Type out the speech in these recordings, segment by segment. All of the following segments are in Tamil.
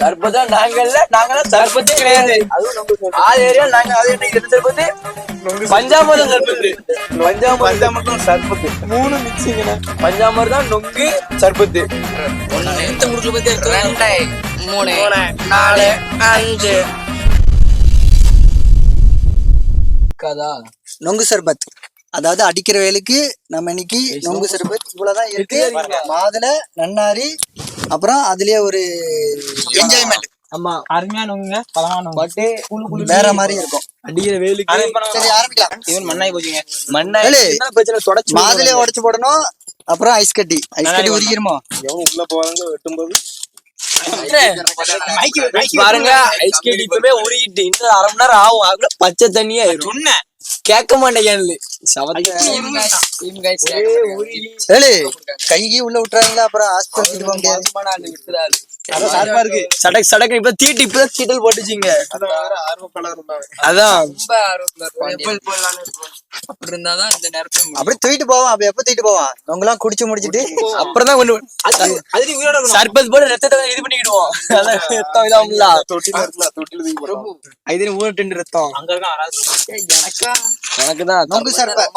சர்பத்தா நாங்க இல்ல நாங்களாம் சர்பத்தே கிடையாது. ஆறு ஏரியா நாங்க அது என்ன இது சர்பத்து. பஞ்சாமிர்தம் சர்பத்து. பஞ்சாமிர்தம் பஞ்சாமிர்தம் சர்பத்து. மூணு மிக்சிங்கண்ணா பஞ்சாமிர்தம் நொங்கு சர்பத்து. ரெண்டு மூணு நாலு அஞ்சு. கதா. நொங்கு சர்பத். அதாவது அடிக்கிற வேலுக்கு நம்ம இன்னைக்கு நொங்கு சர்பத் இவ்வளவுதான் இருக்கு. மாதுளை நன்னாரி அப்புறம் அதுலயே ஒரு என்ஜாய்மெண்ட் ஆமா. அருமையானவங்க பழமானவங்க பட்டு வேற மாதிரி இருக்கும். அடிக்கிற வேலுக்கு சரி ஆரம்பிக்கலாம். இவன் மண்ணாய் போச்சுங்க. மண்ணா ஏலே, என்ன பிரச்சனை தொடச்சு மாதுளையை உடைச்சு போடணும். அப்புறம் ஐஸ் கட்டி. ஐஸ் கட்டி உரிக்கிறோமோ எவன் உள்ள போவாங்க வெட்டும்போது. பாருங்க ஐஸ் கட்டி இப்பவே உருகிட்டு இன்னும் அரை மணி நேரம் ஆகும். அதுக்குள்ள பச்சை தண்ணியா சொன்னேன். கேட்க ஏழு கைகி உள்ள விட்டுறாங்களா? அப்புறம் ஹாஸ்பிட்டல் போக முடியாது. இருக்கு. சடக்கு சடக்கு இப்ப தீட்டு இப்பதான் தீட்டல் போட்டுச்சிங்க. அதான் இருந்தாதான் இந்த நேரத்துல. அப்படியே தூக்கிட்டு போவான் அப்ப எப்ப தூக்கிட்டு போவான் உங்களாம் குடிச்சு முடிச்சிட்டு அப்புறம் தான் கொண்டு. சர்பத் ரத்தத்தை இது பண்ணிக்கிடுவோம். ரத்தம் இதாகும்ல தொட்டில ஊர் டெண்டு ரத்தம். எனக்கா? எனக்கு தான் நொங்கு சர்பத்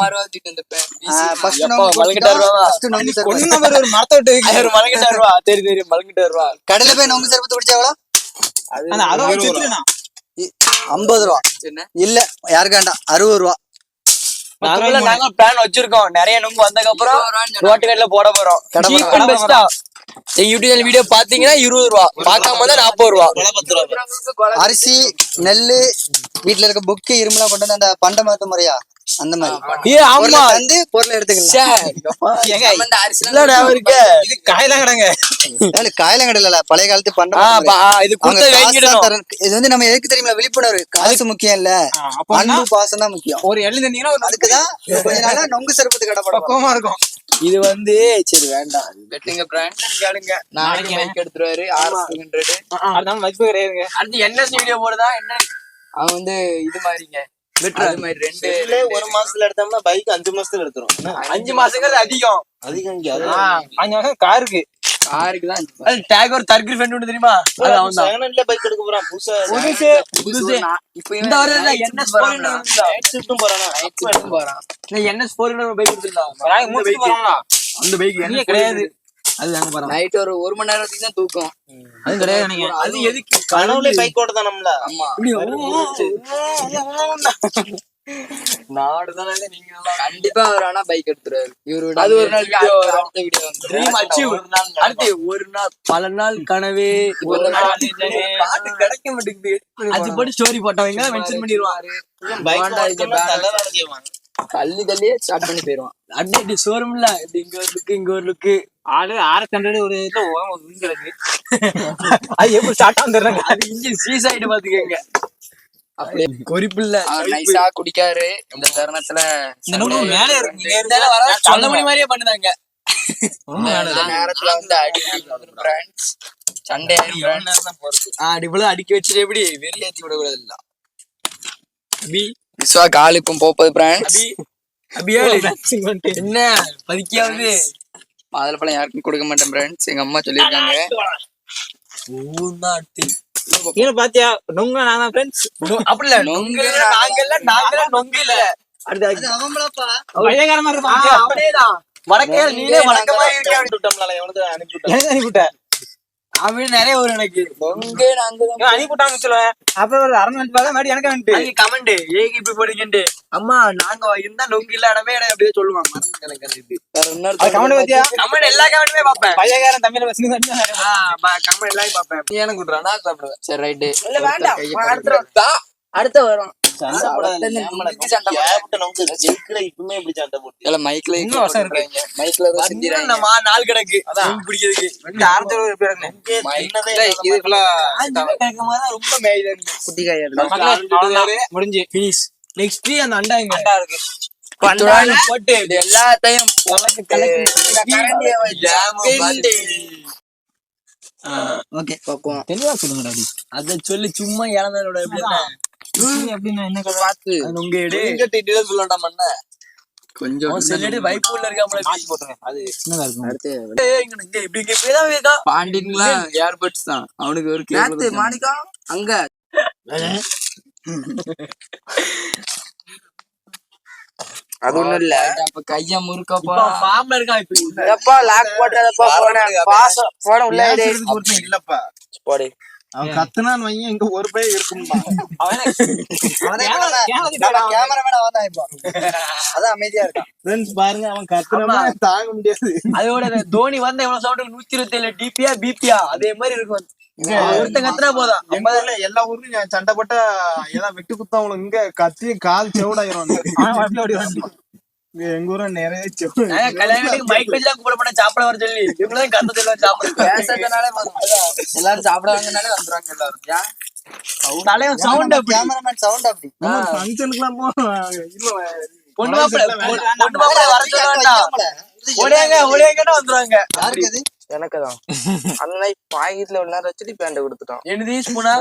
ஒரு மரத்தை விட்டு. ஒரு மலங்கிட்டாரு ரூபா தெரியும் தெரியும் ரூபா கடையில போய் நொங்கு சர்பத் குடிச்சா எவ்வளோ. ஐம்பது ரூபா? இல்ல யாருக்கு வேண்டாம். அறுபது ரூபா. நாங்க பிளான் வச்சிருக்கோம். நிறைய நுங்கு வந்ததுக்கு அப்புறம். ரோட்டு கடையில போட போறோம். யூடியூப் வீடியோ பாத்தீங்கன்னா இருபது ரூபா. பார்க்காம வந்தா நாற்பது ரூபா. அரிசி நெல்லு வீட்டுல இருக்க புக்கு இரும்புலாம் கொண்டு வந்து அந்த பண்ட மாத்து முறையா? அந்த மாதிரி. ஏ ஆமா தந்து பொருளை எடுத்துக்கலாம். ஏங்க, இந்த அரிசிலாம் இது கிடையில பழைய காலத்து பண்ட ஆ, மாத்து பா- முறை. ஆ, இது கொடுத்து வாங்கிடணும். இது வந்து நம்ம எதுக்கு தெரியுமா? விழிப்புணர்வு. காசு முக்கியம் இல்ல. அன்பு பாசம் தான் முக்கியம். ஒரு எள்ளு தந்தீங்கன்னா ஒரு அதுக்குதான் கொஞ்ச நாளா நொங்கு சருப்பத்து கடை இருக்கும். இது வந்து சரி வேண்டாம். வெட்டுங்க பிராண்ட் கேளுங்க. நாளைக்கு பைக் எடுத்துருவாரு. ஆர் ஹண்ட்ரட் அதான் மதிப்பு கிடையாதுங்க. அடுத்து என்எஸ் வீடியோ போடுதா? என்ன? அவன் வந்து இது மாதிரிங்க. ஒரு மாசத்துல எடுத்தோம்னா பைக் அஞ்சு மாசத்துல எடுத்துரும். அஞ்சு மாசங்கிறது அதிகம். அதிகம் இங்க ஆ, அஞ்சு வருஷம் காருக்கு. காருக்கு தான் அது டேக் ஒரு தர்கி ஃப்ரெண்ட் ஒன்று தெரியுமா? அது அவன் தான் செகண்ட் பைக் எடுக்க போறான். புதுசா புதுசு புதுசு. இப்போ இந்த வருடம் என்எஸ் போறான்? நைட் ஷிஃப்ட்டும் போறானா? போறான். இந்த என்எஸ் போர் பைக் கொடுத்துருந்தான் நாளைக்கு மூச்சு போறோம்ல அந்த பைக் நீங்க கிடையாது. அது நைட் ஒரு ஒரு மணி நேரத்துக்கு தான் தூக்கம். அது கிடையாது நீங்க அது எதுக்கு? கனவுல பைக் ஓட்ட நம்மள ஆமா. நாடு தானே. நீங்க கண்டிப்பா அவர் ஆனா பைக் எடுத்துருவாரு. இவரு அது ஒரு நாள் video வரும். அடுத்த வீடியோ ட்ரீம் அச்சீவ் அடுத்து ஒரு நாள் பல நாள் கனவே ஒரு நாள் பாட்டு கிடைக்க மாட்டேங்குது. அது ஸ்டோரி போட்டவங்க மென்ஷன் பண்ணிடுவான் பைக் தள்ளி தள்ளியே ஸ்டார்ட் பண்ணி போயிருவான். அப்படியே ஷோரூம்ல இங்க ஒரு லுக்கு இங்க ஒரு லுக்கு ஆளு ஆயிரத்தி ஹண்ட்ரட் ஒரு இதுல கிடக்கு. அது எப்படி ஸ்டார்ட் வந்துடுறாங்க அது இன்ஜின் சீஸ் ஆயிட்டு பாத்துக்கங்க. அப்படியே குறிப்பில்ல அவர் நைஸா குடிக்காரு. இந்த தருணத்துல இந்த நூறு மேல இருக்கு. இருந்தாலும் வர சொல்ல மணி மாதிரியே பண்ணுதாங்க. நேரத்துல வந்து அடி சண்டே ஆ இப்படி அடிக்க வச்சுட்டு எப்படி வெறி ஏத்தி விட கூடாது இல்ல விஸ்வா கால் இப்போ போப்பது அபியாளு என்ன? பதிக்காவது மாதுளப்பழம் யாருக்கும் கொடுக்க மாட்டேன் ஃப்ரெண்ட்ஸ் எங்க அம்மா சொல்லியிருக்காங்க. நீங்க பாத்தியா? நொங்க நான் தான் ஃப்ரெண்ட்ஸ் அப்படி இல்ல நொங்கு நாங்க இல்ல நாங்க நொங்கு அது. அவங்களப்பா பழையகார மாதிரி ஆ, இருப்பாங்க அப்படியேதான் வடக்கே நீனே வழக்கமா இருக்க அனுப்பிவிட்டேன். அப்படின்னு நிறைய வரும் எனக்கு நொங்கே நாங்க இவன் அனுப்பிவிட்டான்னு சொல்லுவேன் அப்புறம் ஒரு அரை மணி மாதிரி எனக்கு வந்துட்டு. அதுக்கு கமெண்ட் ஏகி இப்படி போடுங்கன்ட்டு அம்மா நாங்க இருந்தா நொங்கு இல்ல இடமே இடம் அப்படியே சொல்லுவான் மறந்து எனக்கு அது. இது வேற இன்னொரு அது கமெண்ட் பாத்தியா? கமெண்ட் எல்லா கமெண்ட்டுமே பாப்பேன் பழையகாரன் தமிழ் கமெண்ட் எல்லாரும் பாப்பேன் நீ எனக்கு விட்றா நான் சாப்பிடுவேன். சரி ரைட்டு இல்ல வேண்டாம். அடுத்த அடுத்த வரும். நாள் கிடக்கு. பிடிக்கிறதுக்கு. முடிஞ்சு. ஃபினிஷ் நெக்ஸ்ட் அந்த அண்டா இங்க. அண்டா இருக்கு. போட்டு. இது எல்லாத்தையும். ஓகே தெளிவா சொல்லுங்கடா டி. அத சொல்லி சும்மா இறந்ததோட எப்படி இப்படி பாண்டிங்களா ஏர்பட்ஸ் தான். அவனுக்கு ஒரு மாணிக்கா? அங்க. அது ஒண்ணும் இல்ல. அப்ப கைய முறுக்கப்பா. இப்ப ஃபார்ம்ல இருக்கான் இப்ப எப்பா லாக் போட்டதப்பா போன பாசம் போன உள்ள இல்லப்பா. போடு. அவன் கத்துனான்னு வையன் இங்க ஒரு தான் இப்போ. அதான் அமைதியா இருக்கான். ஃப்ரெண்ட்ஸ் பாருங்க அவன் கத்துனமா தாங்க முடியாது. அதோட தோனி வந்த எவ்வளவு சவுண்ட் நூத்தி இருபத்தி ஏழு டிபியா பிபியா அதே மாதிரி இருக்கும் ஒருத்தன் கத்துனா போதும். எங்க எல்லா ஊர்லயும் நான் சண்டை போட்டா ஏதாவது வெட்டு குத்தா அவனுக்கு இங்க கத்தி கால் செவிடாயிரும் எங்க ஊர்ல நிறைய கல்யாணத்துக்கு மைக் வச்சுலாம் கூப்பிட மாட்டேன் சாப்பிட வர சொல்லி. இவங்களும் கத்த சொல்லுவாங்க சாப்பிட பேசுறதுனாலே. எல்லாரும் சாப்பிடுவாங்கனாலே வந்துருவாங்க எல்லாரும். தலைவன் சவுண்ட் அப்படி. கேமராமேன் சவுண்ட் அப்படி. ஃபங்க்ஷனுக்குலாம் போ பொண்ணு மாப்பிள்ளை பொண்ணு பொண்ணு மாப்பிள்ளை வர சொல்ல வேண்டாம். ஒடியாங்க ஒடியாங்கன்னா வந்துருவாங்க. யாருக்கு அது? எனக்கு தான் அந்த நாய் பாக்கெட்ல ஒரு நேரம் வச்சுட்டு பேண்ட கொடுத்துட்டான். என்னது ஸ்பூனா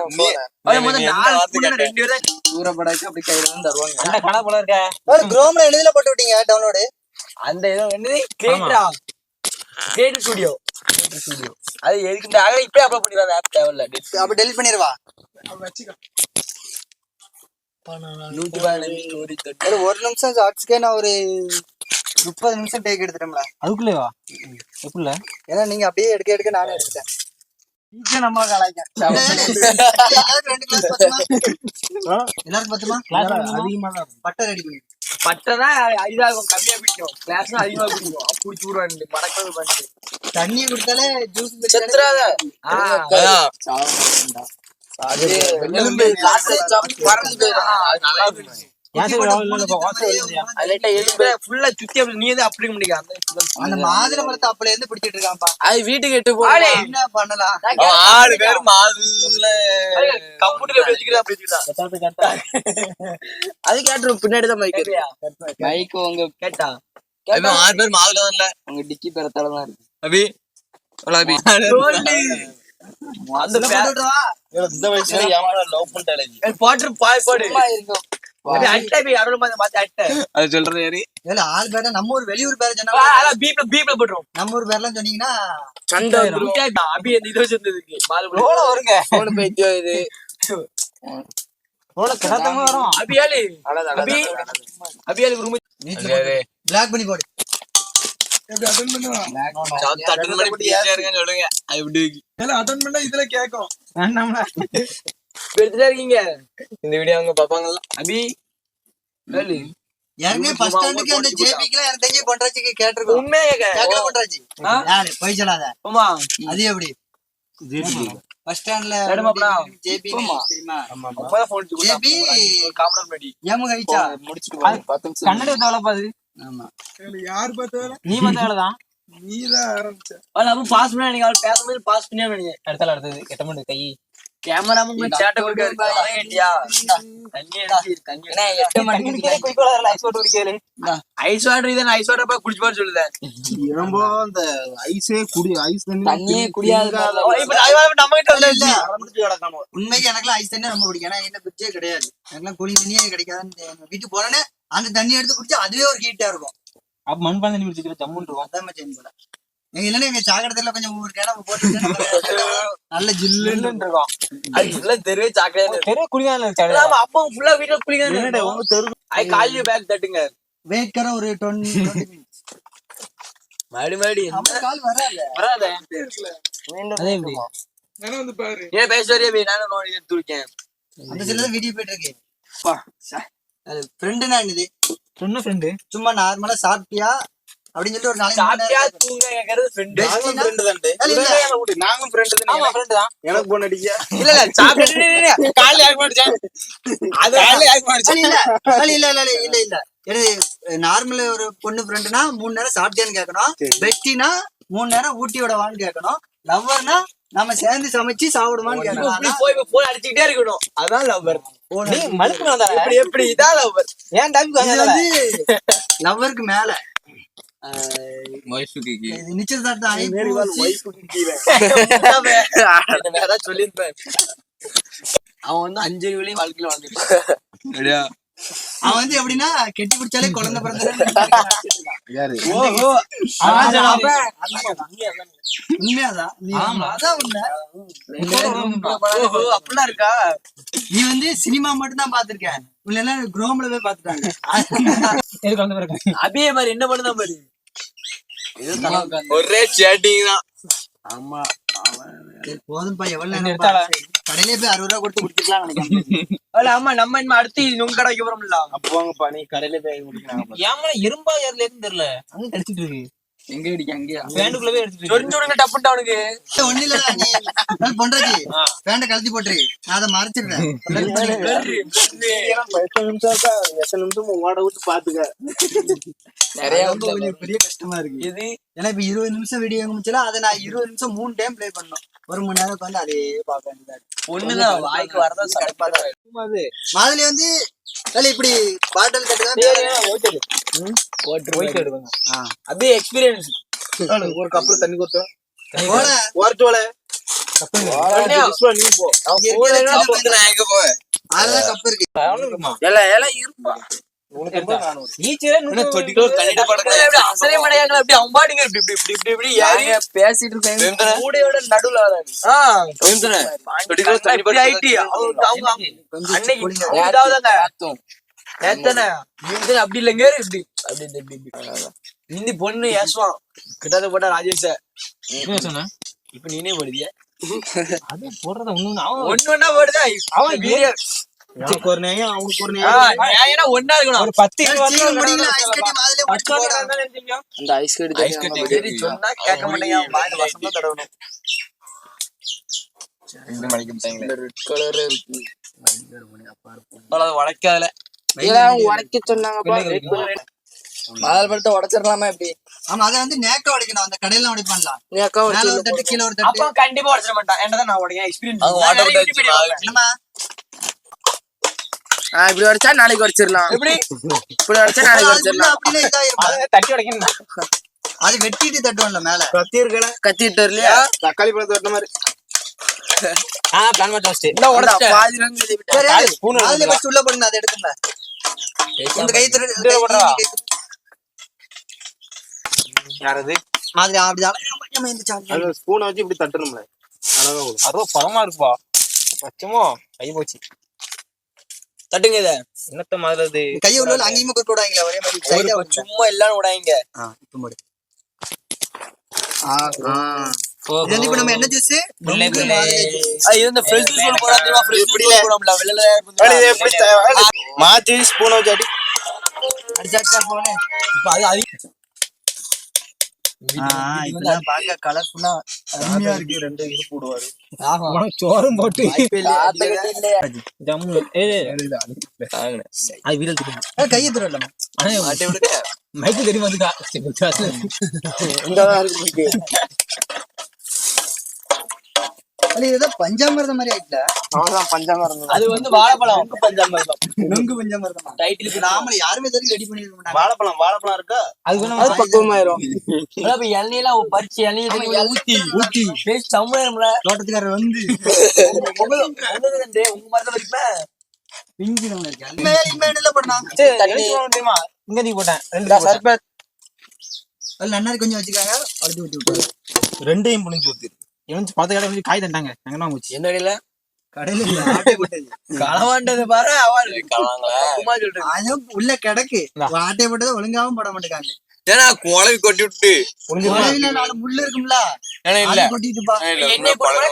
நாலு ஸ்பூன் ரெண்டு பேரும் சூரப்படாக்கு அப்படி கையில இருந்து தருவாங்க. என்ன கடை போல இருக்க. ஒரு குரோம்ல எழுதில போட்டு விட்டீங்க டவுன்லோடு அந்த ஏதோ என்னது? கிரியேட்டரா கிரியேட்டர் ஸ்டுடியோ ஸ்டுடியோ அது எதுக்கு இந்த அகல இப்பயே அப்லோட் பண்ணிடுறாங்க ஆப் தேவையில்ல. அப்ப டெலிட் பண்ணிடுவா. ஒரு நிமிஷம் ஷார்ட்ஸ்க்கே நான் ஒரு முப்பது நிமிஷம் டேக் எடுத்துட்டோம்ல. அதுக்குள்ளே வா எப்படில ஏன்னா நீங்க அப்படியே எடுக்க எடுக்க நானே எடுத்தேன் நம்ம கலாய்க்க எல்லாரும் ரெண்டு கிளாஸ் பத்துமா? எல்லாரும் பத்துமா? அதிகமா தான் பட்டை ரெடி பண்ணி பட்டதான் இதாகும் கம்மியா பிடிக்கும். கிளாஸ் அதிகமா பிடிக்கும். அப்ப குடிச்சு விடுவாங்க மடக்கிறது பண்ணிட்டு தண்ணி குடித்தாலே ஜூஸ் செத்துறாத. அந்த மாதுளை மரத்தை அப்பல இருந்து பிடிச்சிட்டு இருக்கான்ப்பா. அது வீட்டுக்கு எட்டு போடு என்ன பண்ணலாம்? ஆறு பேர் மாதுல வச்சுக்கிறா அது கேட்டுரும். பின்னாடி தான் மைக் கேட்டியா? மைக் உங்க கேட்டா? ஆறு பேர் மாவுல இல்ல. உங்க டிக்கி பெறத்தால தான் இருக்கு. அபி அபி. அந்த பே- இந்த வயசுல ஏமாட லவ் பண்ணிட்டாலே ஏய், போட்டு பாய் போடு. இருக்கும் அது சொல்றது யாரு? இதுல ஆள் பேர நம்ம ஊர் வெளியூர் பேர சொன்னா பீப்ல பீப்ல போட்டுரும் நம்ம ஊர் பேர்லாம் சொன்னீங்கன்னா சண்டை வந்துரும். கேட்டா அபி அந்த இது வச்சிருந்ததுக்கு. எவ்வளவு வருங்க. போன பைத்தியம் இது எவ்வளவு கிடத்தமா வரும். அபியாலி அபி. அபியாலி ரூம் பிளாக் பண்ணி போடு. சொல்லுங்க. எடுத்துட்டே இருக்கீங்க. இந்த வீடியோ அவங்க பாப்பாங்கல்ல அபி வேலி ஏற்கனவே ஃபர்ஸ்ட் ஸ்டாண்டுக்கு அந்த ஜேபிக்குலாம் எனக்கு தெரிஞ்சு பொன்ராஜிக்கு கேட்டிருக்கோம். உண்மையா கேட்கல ஆ? யாரு? போய் சொல்லாத. ஆமா அது எப்படி? பஸ் ஸ்டாண்ட்ல நடுமாப்ளா? ஜேபி? தெரியுமா? அப்பதான் போன் ஜேபி காமரா முன்னாடி ஏமு கழிச்சா முடிச்சிட்டு போங்க, பத்து நிமிஷம். கண்ணடி வந்து வேலை பாது ஆமா யாரு பார்த்தாலும் நீ பார்த்த வேலை தான் நீதான் ஆரம்பிச்ச. அப்ப பாஸ் பண்ணா நீங்க அவர் பேசும்போது பாஸ் பண்ணியா நீங்க அடுத்தால அடுத்தது கெட்ட மாட்டேன் கை. கேமராமேன் சேட்டை கொடுக்காரு அதை கேட்டியா தண்ணி அடிச்சு தண்ணி ஏன்னா எட்டு மணிக்கு ஐஸ் போட்டு குடிக்கல ஐஸ் வாட்டர் இதை ஐஸ் வாட்டர் போய் குடிச்சு பாரு சொல்லுதேன் ரொம்ப அந்த ஐஸே குடி ஐஸ் தண்ணி தண்ணியே குடியாத நம்ம கிட்ட இல்ல, உண்மைக்கு எனக்குலாம் ஐஸ் தண்ணி ரொம்ப பிடிக்கும். ஏன்னா என்ன பிடிச்சே கிடையாது. எனக்குலாம் குளி தண்ணியே கிடைக்காதுன்னு வீட்டுக்கு போறேன்னு அந்த தண்ணி எடுத்து குடிச்சா அதுவே ஒரு ஹீட்டா இருக்கும். அப்ப மண்பானை தண்ணி குடிச்சிக்கிற இருக்கும் அதான் போல எங்க இல்லைன்னா எங்க சாக்கடத்துல கொஞ்சம் ஒரு கிணறு போட்டு நல்ல ஜில்லுன்னு இருக்கும். அது இல்ல தெருவே சாக்கடையா இருக்கு ஆமா அப்பா ஃபுல்லா வீட்டுல உங்க தெரு ஐ கால் யூ பேக் தட்டுங்க. வெயிட் கர ஒரு டுவெண்ட்டி மறுபடி மறுபடி. கால் வராது. வராதே. அதே எப்படி வந்து பாரு. ஏன் பேச வரையே நானும் நோடி எடுத்து இருக்கேன் அந்த சில வீடியோ போயிட்டு இருக்கு. அது என்னது? சொன்ன ஃப்ரெண்டு சும்மா நார்மலா சாப்பிட்டியா? அப்படின்னு சொல்லிட்டு ஒரு நாளைக்கு தூங்க கேக்குறது ஃப்ரெண்டு நாங்களும் ஃப்ரெண்டு தான் இல்ல, இல்ல. நாங்களும் ஃப்ரெண்டு ஆமா ஃப்ரெண்டு தான். எனக்கு போன் அடிக்க. இல்ல இல்ல சாப்பிட்டு காலைல யாருக்கு அது காலைல யாருக்கு இல்ல, இல்ல இல்ல, இல்ல இல்ல எனக்கு நார்மல் ஒரு பொண்ணு ஃப்ரெண்டுனா மூணு நேரம் சாப்பிட்டியான்னு கேட்கணும் பெஸ்டினா மூணு நேரம் ஊட்டி விடவான்னு கேட்கணும் லவ்வர்னா நம்ம சேர்ந்து சமைச்சு சாப்பிடுவான்னு இப்படி கேட்கணும் போய் போன் அடிச்சுக்கிட்டே இருக்கணும். அதான் லவ்வர் இப்படி எப்படி இதான் லவ்வர் ஏன் வந்து லவ்வருக்கு மேல. நிச்சயதார்த்தம் ஆகி சொல்லியிருப்பேன் அவன் வந்து அஞ்சு வழியும் வாழ்க்கையில வாழ்ந்துட்டான் அவன் வந்து எப்படின்னா கெட்டி பிடிச்சாலே குழந்தை அப்படிலாம் இருக்கா நீ வந்து சினிமா மட்டும் தான் பாத்திருக்க உள்ள எல்லாம் குரோம்ல போய் பாத்துட்டாங்க அபியே மாதிரி என்ன பண்ணுதான் பாரு ஒரே சேட்டிங் தான் ஆமா. போதும்பா எவ்வளவு? கடையிலே போய் அறுபது ரூபா கொடுத்து குடிச்சுக்கலாம் நினைக்கிறேன். ஆமா நம்ம இனிமே அடுத்து உங்க கடைக்கு போறோம்ல அப்போ வாங்கப்பா நீ கடையில போய் முடிக்கிறாங்க ஏமா எறும்பா ஏர்ல இருந்து தெரியல. அங்க கடிச்சிட்டு இருக்கு. எங்க அடிக்க அங்கேயா? பேண்டுக்குள்ள போய் எடுத்துட்டு இருக்கு சொரிஞ்சு விடுங்க டப்புன்ட்டு அவனுக்கு. ஒண்ணு இல்ல நீ கழட்டி போட்டுரு. நான் அதை மறைச்சிடுறேன். எத்தனை நிமிஷம் எத்தனை நிமிஷம் ஓட விட்டு பாத்துக்க. நிறைய பெரிய கஷ்டமா இருக்கு. இது ஏன்னா இப்ப இருபது நிமிஷம் வீடியோ முடிச்சல அதை நான் இருபது நிமிஷம் மூணு டைம் ப்ளே பண்ணோம் ஒரு மணி நேரம் உட்காந்து அதே பார்க்க வேண்டியதா இருக்கு. ஒண்ணுதான் வாய்க்கு வரதா சடப்பா தான் மாதிரி வந்து அதுல இப்படி பாட்டில் கட்டுதான் அப்படியே எக்ஸ்பீரியன்ஸ் ஒரு கப்பல் தண்ணி கொடுத்தோம் அதுதான் கப்பு இருக்கு. பேசிட்டு இருக்காங்க இவன் அப்படி இல்லைங்க இப்படி. அப்படி இப்படி இப்படி. பொண்ணு ஏசுவான். கிட்டாத போட்டா ராஜேஷ. இப்ப நீனே போடுதிய. அது போடுறத ஒண்ணு ஒண்ணு ஒண்ணா போடுதா? அவன் உனக்கு ஒரு நியாயம்? அவனுக்கு ஒரு நியாயம். இருக்கணும். ஒரு பத்து. அந்த ஐஸ் கட்டி ஐஸ் கட்டி சொன்னா கேட்க மாட்டேங்க. அவன் வாயில வசமா தடவணும் ரெட் கலர் இருக்கு. அவ்வளவு வளைக்காதல உடைக்க சொன்னாங்கப்பா மாதல் பழத்தை உடைச்சிடலாமா எப்படி? ஆமா அதை வந்து நேக்க உடைக்கணும். அந்த கடையில உடைப்பான்ல. நீ அக்கா மேல ஒரு தட்டு கீழே ஒரு தட்டு. அப்ப கண்டிப்பா உடச்சிட மாட்டான். என்னதான் நான் உடைய எக்ஸ்பீரியன்ஸ் இப்படி உடைச்சா நாளைக்கு உடைச்சிடலாம். எப்படி? இப்படி உடைச்சா நாளைக்கு அது உடைச்சிடலாம். அதை தட்டி உடைக்கணும். அது வெட்டிட்டு தட்டுவோம்ல மேல. கத்தி இருக்கல கத்திட்டு வரலையா? தக்காளி பழத்தை வெட்டின மாதிரி. ஆ பிளான் பண்ணி வச்சுட்டு. இல்ல உடச்சிட்டேன். பாதி ரங்கு காலு spoon அதுல. வச்சு உள்ள போடுங்க அதை எடுக்குங்க இந்த கை திரு இதுல போடுறா? யாரது? மாதிரி அப்படிதான். நம்ம இந்த சார்ஜ் அந்த ஸ்பூனை வச்சு இப்படி தட்டணும்ல. அழகா வரும் அறுபது பழமா இருக்குப்பா. பச்சமோ கை போச்சு. தட்டுங்க இத. என்னத்த மாதிரி கையை உள்ள அங்கேயுமே கொடுக்க விடாங்களா ஒரே மாதிரி சைடா சும்மா எல்லாரும் விடாங்க ஆ இப்போ போடு இது வந்து இப்ப நம்ம என்ன ஜூஸ் மாத்தி ஸ்பூனை வச்சு அடி அடிச்சாச்சா போனே இப்ப அது அது இதெல்லாம் பார்க்க கலர்ஃபுல்லா அருமையா இருக்கு ரெண்டு இது போடுவாரு. உனக்கு சோறும் போட்டு? ஜம்மு ஏய் அது வீரல் தெரியும் கையை திருடலாமா ஆனா மைக்கு தெரியும் வந்துக்கா இதுதான் பஞ்சாமிரதம் மாதிரி ஆயிட்டல. அவ்வளவுதான் பஞ்சாமிரம் அது வந்து வாழைப்பழம் பஞ்சாமிரதம். நுங்கு பஞ்சாமிரதம்? டைட்டிலுக்கு நாம யாருமே தெரியும் ரெடி பண்ணிருக்க மாட்டாங்க. வாழைப்பழம் வாழைப்பழம் இருக்கா? அது அது பக்குவமாயிரும். இப்ப எண்ணெயெல்லாம் பறிச்சு எண்ணெய் ஊத்தி ஊத்தி பேசி சமையல தோட்டத்துக்காரர் வந்து. உங்க மரத்துல வரைக்கும் தெரியுமா? இங்க தீ போட்டேன்? ரெண்டு சர்பத். கொஞ்சம் வச்சுக்காங்க. அடுத்து ஊத்தி ரெண்டையும் புளிஞ்சு ஊத்தி. எவன் பத்து கடை வந்து காய் தந்தாங்க எங்கன்னா போச்சு என்ன கடையில இல்ல, ஆட்டை போட்டது. களவாண்டது பாரு சொல்றேன் அதுவும் உள்ள கிடக்கு. ஆட்டை போட்டது ஒழுங்காவும் போட மாட்டேங்காங்க ஏன்னா குழவி கொட்டி விட்டு. முள்ளு இருக்கும்ல. ஏன்னா இல்ல. போட்டு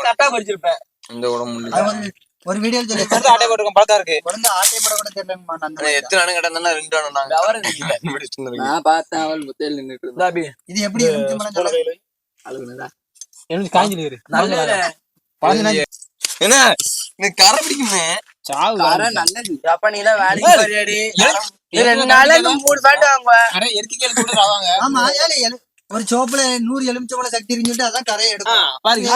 கரெக்டா பறிச்சிருப்பேன். இந்த உடம்பு ஒரு வீடியோ சொல்லி. ஆட்டை போட்டுருக்கோம் பழக்கா இருக்கு? குழந்தை ஆட்டை போட கூட தான். எத்தனை அணு கடந்தா ரெண்டு அணு நாங்க தெரியல. நான் பார்த்தேன் அவள் முத்தையில் நின்னுட்டு இருந்தா. இது எப்படி என்ன? நீ கரை பிடிக்குமே. சாவு கரை நல்லது. எல்லாம் வேலைக்கு போறியாடி. ரெண்டு நாள்ல மூணு பேண்ட் வாங்குவேன் நிறைய இயற்கை கேள்வி கூட ராவாங்க ஆமா ஏழை எலு- ஒரு சோப்புல நூறு எலுமிச்சை மரம் சக்தி இருந்துட்டு அதான் கரையை எடுக்கும். பாருங்க.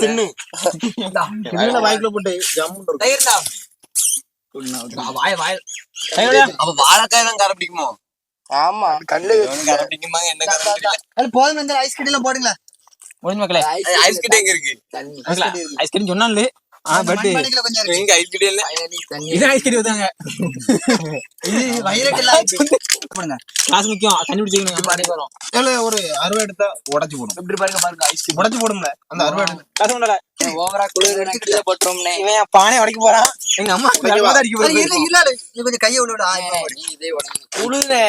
தின்னு. வாய்க்குள்ள போட்டு ஜம்முன்னு. வாய வாய. அப்ப வாழைக்காய் தான் கரை பிடிக்குமோ? ஆமா பிடிக்கல அது போதும் இந்த ஐஸ் கட்டில போடுங்களா முடிஞ்ச மக்களே ஐஸ் கிட்ட எங்க இருக்கு ஐஸ்கிரீம் சொன்னாலே ஆ அந்த பட் மண்பானைக்குள்ள கொஞ்சம் இருக்கு எங்க ஐஸ் கட்டி இல்ல இது ஐஸ் கட்டி ஊத்தாங்க இது. போடுங்க காசு முக்கியம் வரும் ஏல ஒரு அறுவை எடுத்தா உடைச்சு போடும் எப்படி பாருங்க பாருங்க ஐஸ் உடைச்சு போடும்ல அந்த அறுவை எடுத்து காசு ஓவரா குளிர் போட்டோம்னே இவன் பானை உடைக்க போறான் எங்க அம்மா அடிக்க இல்ல இல்ல. நீ கொஞ்சம் கையை உள்ள விடு. இதே உடனே குளிர்னே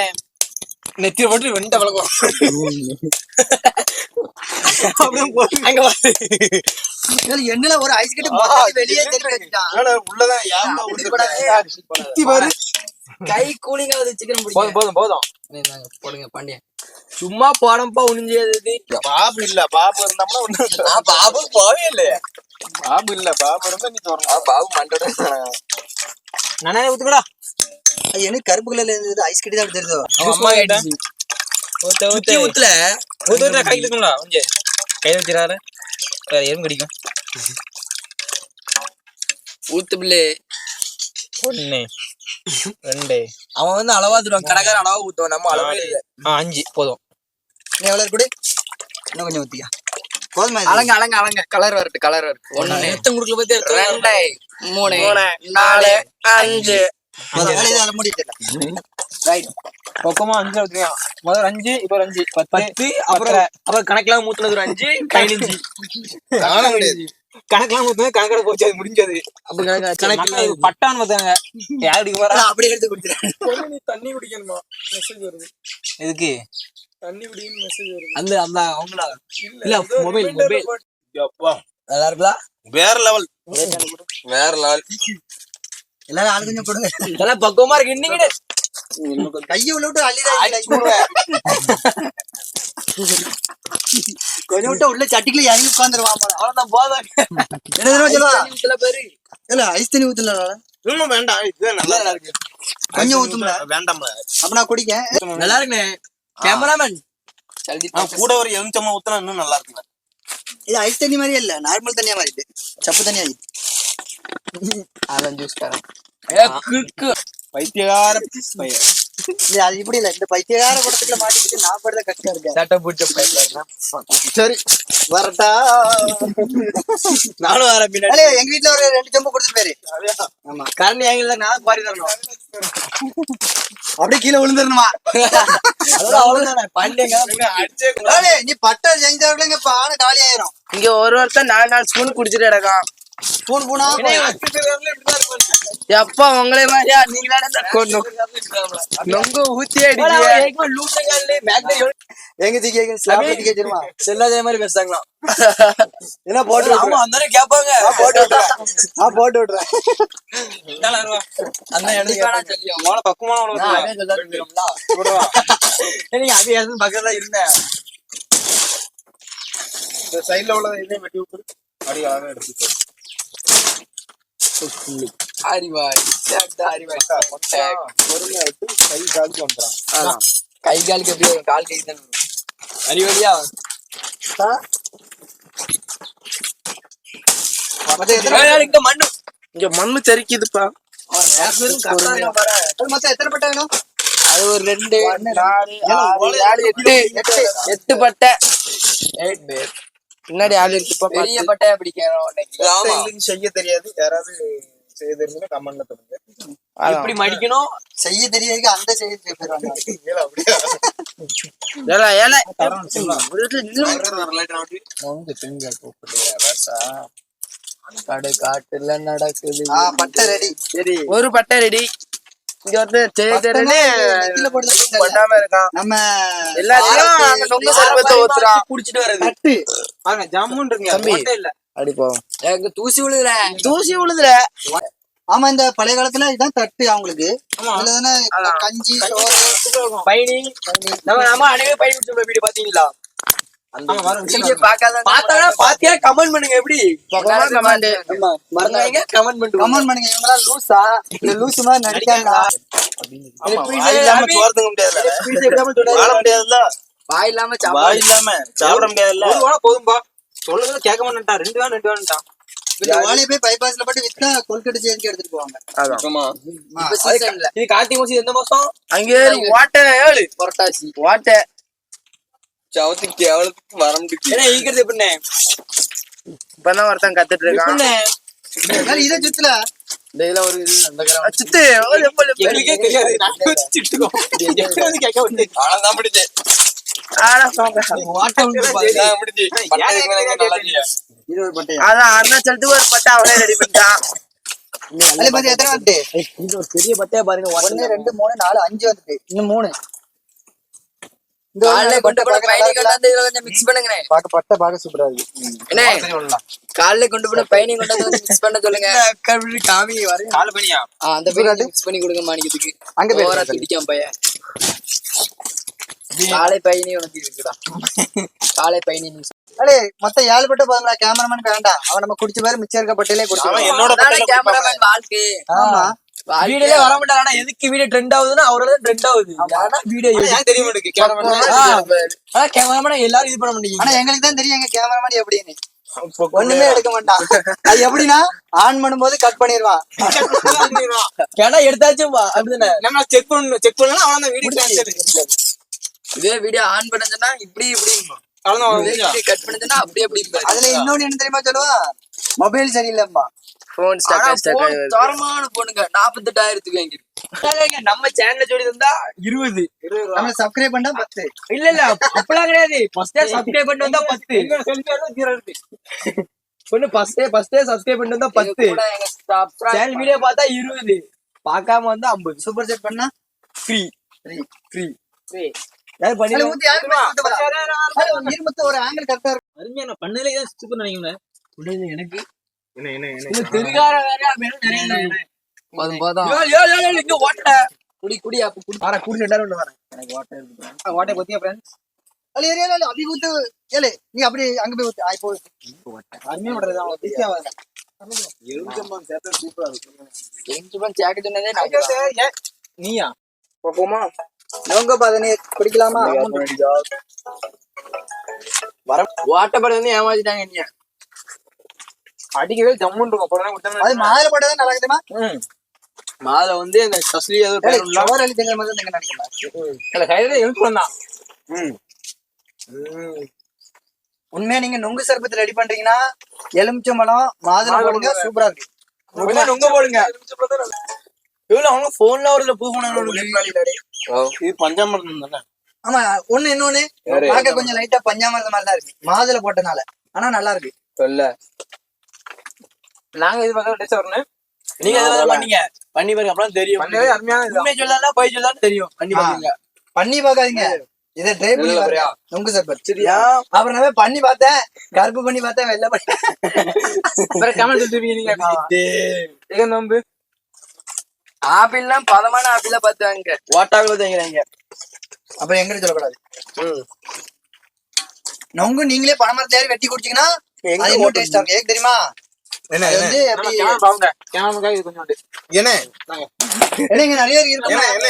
நெத்திய போட்டு வெண்ட வளர்க்கும் அங்க பாரு எண்ணெயில ஒரு ஐஸ் கட்டி வெளியே உள்ளதான் கை கூலிங் ஆகுது சிக்கன் போதும் போதும் போதும். போடுங்க பாண்டியன். சும்மா போடம்பா உணிஞ்சது பாபு இல்ல. பாபு இருந்தோம்னா ஒண்ணு பாபு போவே இல்லையே பாபு இல்ல. பாபு இருந்தா நீ பாபு மண்டோட. நானே ஊத்துக்கடா. எனக்கு கருப்பு கலர்ல இருந்தது ஐஸ் கட்டி தான் தெரியுதோ? அவன் அம்மா கிட்ட ஊத்த ஊத்துல ஊத்த ஊத்த கையில இருக்கும்ல கொஞ்சம் கை வச்சிடாரு வேற எறும்பு கடிக்கும். ஊத்து பிள்ளை. ஒண்ணு. ரெண்டு. அவன் வந்து அளவா தருவான். கடைக்கார அளவா ஊத்துவான். நம்ம அளவே இல்ல. அஞ்சு. போதும். நீ எவ்வளவு கொடு? இன்னும் கொஞ்சம் ஊத்தியா போதுமா? அலங்க அலங்க அலங்க. கலர் வரட்டு கலர் வரட்டு ஒண்ணு. எத்தனை குடுக்கல பத்தி ரெண்டு மூணு நாலு அஞ்சு. அஞ்சு இப்போ ஒரு அஞ்சு. பத்து அப்புறம் அப்புறம் கணக்கெல்லாம் மூத்துனது ஒரு அஞ்சு பதினஞ்சு. காண முடியாது கணக்கெல்லாம் ஊத்துனா கணக்கட போச்சு அது முடிஞ்சது. அப்ப கணக்கு பட்டான்னு பார்த்தாங்க. யார் அடிக்க போறா? அதான் அப்படியே எடுத்து கொடுத்துறேன் தண்ணி குடிக்கணுமா? மெசேஜ் வருது. எதுக்கு? தண்ணி குடிக்கணும் மெசேஜ் வருது. அந்த அந்த அவங்களா? இல்ல மொபைல் நல்லா வேற லெவல் வேற நாள் எல்லாரும் ஆளு கொஞ்சம் கொடுங்க. இதெல்லாம் பக்குவமா இருக்கு. இன்னைக்கு கையை உள்ள விட்டு அள்ளிதான் கொஞ்சம் விட்டு உள்ள சட்டிக்குள்ள இறங்கி உட்காந்துருவான். அவ்வளவுதான் போதும் என்ன தடவை சொல்லுவா? சில பேரு இல்ல ஐஸ் தண்ணி ஊத்துல இன்னும் வேண்டாம். இதுதான் நல்லா இருக்கு. கொஞ்சம் ஊத்தும்ல? வேண்டாம்ல அப்ப நான் குடிக்க. நல்லா இருக்குண்ணே. கேமராமேன் கூட ஒரு எலுமிச்சமா ஊத்துனா இன்னும் நல்லா இருக்குங்க இது ஐஸ் தண்ணி மாதிரியே இல்ல. நார்மல் தண்ணியா மாறிட்டு. சப்பு தண்ணி ஆயிடுச்சு அதான் ஜூஸ் தரேன் பைத்தியகார அது இப்படி இல்ல. இந்த பைத்தியகார குடத்துக்குள்ள மாட்டிக்கிட்டு நான் படுற கஷ்டம் இருக்கு சட்டை பிடிச்ச பையன். சரி வரட்டா. நானும் வரேன் பின்னாடி. எங்க வீட்ல ஒரு ரெண்டு செம்பு கொடுத்துட்டு போயிரு ஆமா. கரண்ட் ஏங்கல நான் பாரி தரணும். அப்படியே கீழே அலே, நீ பட்டை செஞ்சாவில இங்க பானை காலி ஆயிரும் இங்க ஒரு ஒருத்தன் நாலு நாலு ஸ்பூன் குடிச்சிட்டு கிடக்கான். பூன் பூனா எப்பா உங்களே மாதிரியா? நீங்க கொண்டு நொங்கு ஊத்தி அடிக்கிய எங்க தீ கேட்க ஸ்லாப் தீ கேச்சிருமா செல்லாதே மாதிரி பேசுறாங்களாம். என்ன போட்டு ஆமா அந்த கேட்பாங்க போட்டு விட்டுறேன். நான் போட்டு விட்டுறேன். அந்த இடத்துக்கு மோன பக்குவமான உனக்கு நீங்க அது எதுவும் பக்கத்துல இருந்தேன் இந்த சைடுல உள்ள இதே வெட்டி விட்டு அடி அழகா எடுத்துக்கோ. அறிவாய் அறிவாய் பொறுமையா விட்டு கை காலுக்கு வந்துடும் கை காலுக்கு எப்படி வரும்? கால் கை தான் எத்தனை இங்க மண்ணு இங்க மண்ணு தெரிக்குதுப்பா மொத்தம் எத்தனை பட்டை வேணும் அது ஒரு ரெண்டு நாலு எட்டு எட்டு பட்டை எயிட் பேர் பின்னாடி ஆள் இருக்குப்பா பெரிய பட்டையா பிடிக்கணும் செய்ய தெரியாது. யாராவது செய்ய தெரிஞ்சா கமெண்ட்ல சொல்லுங்க. எப்படி மடிக்கணும்? செய்ய தெரியாது அந்த செய்ய ஏல அப்படியா. ஏல ஏல. நொங்கு திங்கள் கூப்பிட்டு கடை காட்டுல நடக்குது. ஆ பட்டை ரெடி. சரி. ஒரு பட்டை ரெடி. இங்க வந்து பண்ணாம இருக்கான். நம்ம எல்லாத்தையும் குடிச்சிட்டு வர்றது. தட்டு. பாருங்க ஜம்முன் இருக்குங்க தம்பி. ஓட்டை இல்ல. போவோம். எங்க தூசி விழுதுற தூசி விழுதுல ஆமா இந்த பழைய காலத்துல இதுதான் தட்டு அவங்களுக்கு. கஞ்சி சோறு. பயணி நம்ம நம்ம அனைவரும் பயணி வீடியோ பாத்தீங்களா கமெண்ட் பண்ணுங்க எப்படி? கமாண்டு மறந்தாங்க கமெண்ட் பண்ணுங்க. கமெண்ட் பண்ணுங்க. இவங்க எல்லாம் லூசா. இல்ல லூசு மாதிரி நடிக்காங்களா? வாய் வாய் இல்லாம வாய் இல்லாம சாப்பிட முடியாதுல்ல? ஒரு போதும்பா. சொல்லுறது கேட்க மாட்டேன்ட்டான் ரெண்டு வேணும் ரெண்டு வேணும்ட்டான் போய் பைபாஸ்ல போட்டு வித்தா கொல்கட்டை சேர்ந்து எடுத்துட்டு போவாங்க. ஆமா இது கார்த்திகை மாசம் எந்த மாசம்? அங்கே ஓட்டை ஏழு. புரட்டாசி. ஓட்டை. சவத்துக்கு கேவலத்துக்கு வர முடியும் ஏன்னா ஈக்கிறது எப்படின்னு இப்பதான் ஒருத்தன் கத்துட்டு இருக்கான்? இதை சுத்தல. சித்து. எங்களுக்கே தெரியாது. வந்து வந்து அதான் ஒரு பட்டா அவனே ரெடி பண்ணிட்டான். பெரிய பட்டையா பாருங்க. ஒன்னு ரெண்டு மூணு நாலு அஞ்சு வந்துட்டு. இன்னும் மூணு. காலைல கொண்டு பார்க்க பயணி கொண்டு கொஞ்சம் மிக்ஸ் பண்ண சொல்லுங்க. காமி வரேன் கால் பண்ணியா அந்த பையன் மிக்ஸ் பண்ணி கொடுங்க மாணிக்கத்துக்கு. அங்க போய். பையன் காலை பயணி உனக்கு இருக்குடா. காலை பயணி அடே மொத்தம் ஏழு பட்டை போதுங்களா கேமராமேன் வேண்டாம். அவன் நம்ம குடிச்ச பேரு மிச்சம் இருக்க பட்டையிலே அவன் குடிச்சு என்னோட கேமராமேன் வாழ்க்கை ஆமா. வீடியோல வர மாட்டாங்க ஆனா எதுக்கு வீடியோ ட்ரெண்ட் ஆகுதுன்னா அவரோட ட்ரெண்ட் ஆகுது. ஆனா வீடியோ தெரியும் ஆனா கேமராமேன் எல்லாரும் இது பண்ண மாட்டேங்க ஆனா எங்களுக்கு தான் தெரியும் எங்க கேமராமேன் எப்படின்னு. ஒண்ணுமே எடுக்க மாட்டான். அது எப்படின்னா ஆன் பண்ணும்போது கட் பண்ணிடுவான். ஏன்னா எடுத்தாச்சும் வா, அப்படிதானே? நம்ம செக் பண்ணணும் செக் பண்ணலாம் அவன் வீடியோ இதே வீடியோ ஆன் பண்ணதுன்னா இப்படி இப்படி கட் பண்ணதுன்னா அப்படி அப்படி அதுல இன்னொன்னு என்ன தெரியுமா சொல்லுவா? மொபைல் சரியில்லைம்பா போன் தரமான போனுங்க நாற்பத்தெட்டாயிரத்துக்கு வாங்கி நம்ம சேனல்ல சொல்லி தந்தா இருபது. நம்ம சப்ஸ்கிரைப் பண்ணா பத்து. இல்ல இல்ல அப்பெல்லாம் கிடையாது. ஃபர்ஸ்டே சப்ஸ்கிரைப் வந்தா பத்து. ஒண்ணு ஃபர்ஸ்டே ஃபர்ஸ்டே சப்ஸ்கிரைப் பண்ணிட்டு வந்தா பத்து. சேனல் வீடியோ பார்த்தா இருபது. பார்க்காம வந்தா ஐம்பது. சூப்பர் செட் பண்ணா ஃப்ரீ ஃப்ரீ யாரும் பண்ணி ஊத்தி ஒரு இருமத்து ஒரு ஆங்கிள் கரெக்டா இருக்கும் அருமையா நான் தான் சூப்பர் நினைக்கிறேன் எனக்கு என்ன என்ன என்ன? இந்த தெருகார வேற அப்படின்னு நிறைய போதும், போதும். இங்க ஓட்ட குடி குடி அப்ப குடி. வர குடி ரெண்டாயிரம் ஒண்ணு வரேன். எனக்கு ஓட்ட இருக்கு வாட்டை பத்தியா ஃப்ரெண்ட்ஸ் ஏரியா இல்ல அப்படி ஊத்து ஏலே நீ அப்படி அங்க போய் ஊத்து ஆய் போய் அருமையா பண்றது அவன் ஈஸியா வர எங்க ஜாக்கெட் சொன்னதே நான் நீயா? போமா நோங்க பாதனே குடிக்கலாமா? வர ஓட்டப்பட வந்து ஏமாத்திட்டாங்க நீ அடிக்கவே ஜம்முன் இருக்கும் அப்புறம் கொடுத்தா அது மாதுளை போட்டா தான் நல்லா இருக்குமா? மாத வந்து அந்த சஸ்லி ஏதோ பேர் உள்ள சோறு அள்ளி திங்கிற மாதிரி தான் திங்க நினைக்கிறேன் இல்ல கையில எழுத்து வந்தான் உண்மையா நீங்க நுங்கு சர்பத்து ரெடி பண்றீங்கன்னா எலுமிச்சம்பழம் மாதுளை போடுங்க சூப்பரா இருக்கு. நுங்க போடுங்க. இவ்வளவு அவங்க போன்ல ஒரு பூ பண்ணணும் இது பஞ்சாமிரம் தானே? ஆமா ஒண்ணு இன்னொன்னு பார்க்க கொஞ்சம் லைட்டா பஞ்சாமிரத மாதிரி தான் இருக்கு. மாதுளை போட்டனால ஆனா நல்லா இருக்கு. சொல்ல. நாங்க இது பக்கம் டேஸ்ட் வரணும் நீங்க பண்ணீங்க. பண்ணி பாருங்க அப்புறம் தெரியும். பண்ணவே அருமையான உண்மை சொல்லா போய் சொல்லா தெரியும். பண்ணி. பாருங்க பண்ணி பார்க்காதீங்க. இதை ட்ரை பண்ணி பாருங்க. நுங்கு சர்பத் சரியா? அப்புறம் நான் பண்ணி பார்த்தேன். கருப்பு பண்ணி பார்த்தேன் வெள்ளை பண்ணி வேற கமெண்ட் சொல்லிருவீங்க நீங்க. நம்பு? ஆப்பிள்லாம் பதமான ஆப்பிள பார்த்து வாங்க ஓட்டாவில் தேங்கிறாங்க அப்புறம் எங்கிட்ட சொல்லக்கூடாது. நொங்கு நீங்களே பணமரத்துல ஏறி வெட்டி குடிச்சீங்கன்னா அது டேஸ்டா இருக்கும். ஏன் தெரியுமா? இருக்கு என்ன? என்ன?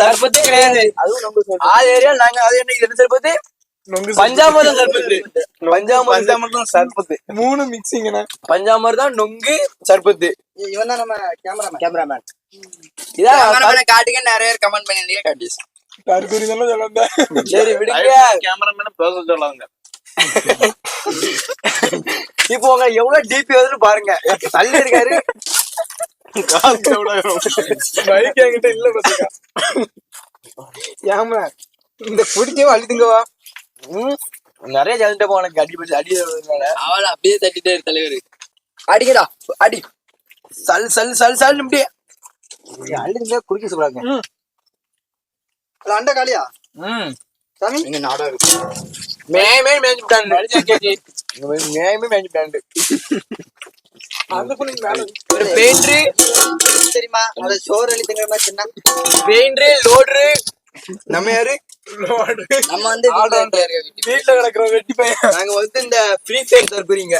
சர்பத்தா கிடையாது. அதுவும் நம்ம ஆறு ஏரியா நாங்க அது என்ன இது என்ன சர்பத்து. பஞ்சாமிர்தம் சர்பத்து. பஞ்சாமிர்தம் சர்பத்து. மூணு மிக்சிங்கண்ணா பஞ்சாமிர்தம் நொங்கு சர்பத்து. இவன் தான் நம்ம கேமராமேன் கேமராமேன் இதான் காட்டுங்க நிறைய பேர் கமெண்ட் பண்ணிருந்தீங்க காட்டி கருக்குறி தானே சொல்லுங்க சரி விடுங்க கேமராமேன் பேச சொல்லாங்க இப்போ உங்க எவ்வளவு டிபி வருதுன்னு பாருங்க. தள்ளி இருக்காரு. பைக் என்கிட்ட இல்ல ஏமா இந்த குடிக்கவே அழுதுங்கவா நிறைய ஜாதிட்ட போன அடி படி அடி அவளை அப்படியே தட்டிட்டே இரு தலைவர். அடிக்கடா அடி. சல் சல் சல் சல் இப்படியே அள்ளிங்க குடிக்க சொல்றாங்க. அண்டை காலியா? ம். சாமி. எங்க நாடா இருக்கு. மேமே மேஞ்சு விட்டாண்டு மேமே மேஞ்சு விட்டாண்டு அந்த பொண்ணு மேல ஒரு பெயிண்டரு. தெரியுமா? அது சோறு அள்ளி திங்கிற மாதிரி சின்ன பெயிண்டரு லோடரு. நம்ம யாரு? நம்ம வந்து வீட்டுல கிடக்குற வெட்டி பையன். நாங்க வந்து இந்த ஃப்ரீ ஃபயர் தரப்புறீங்க.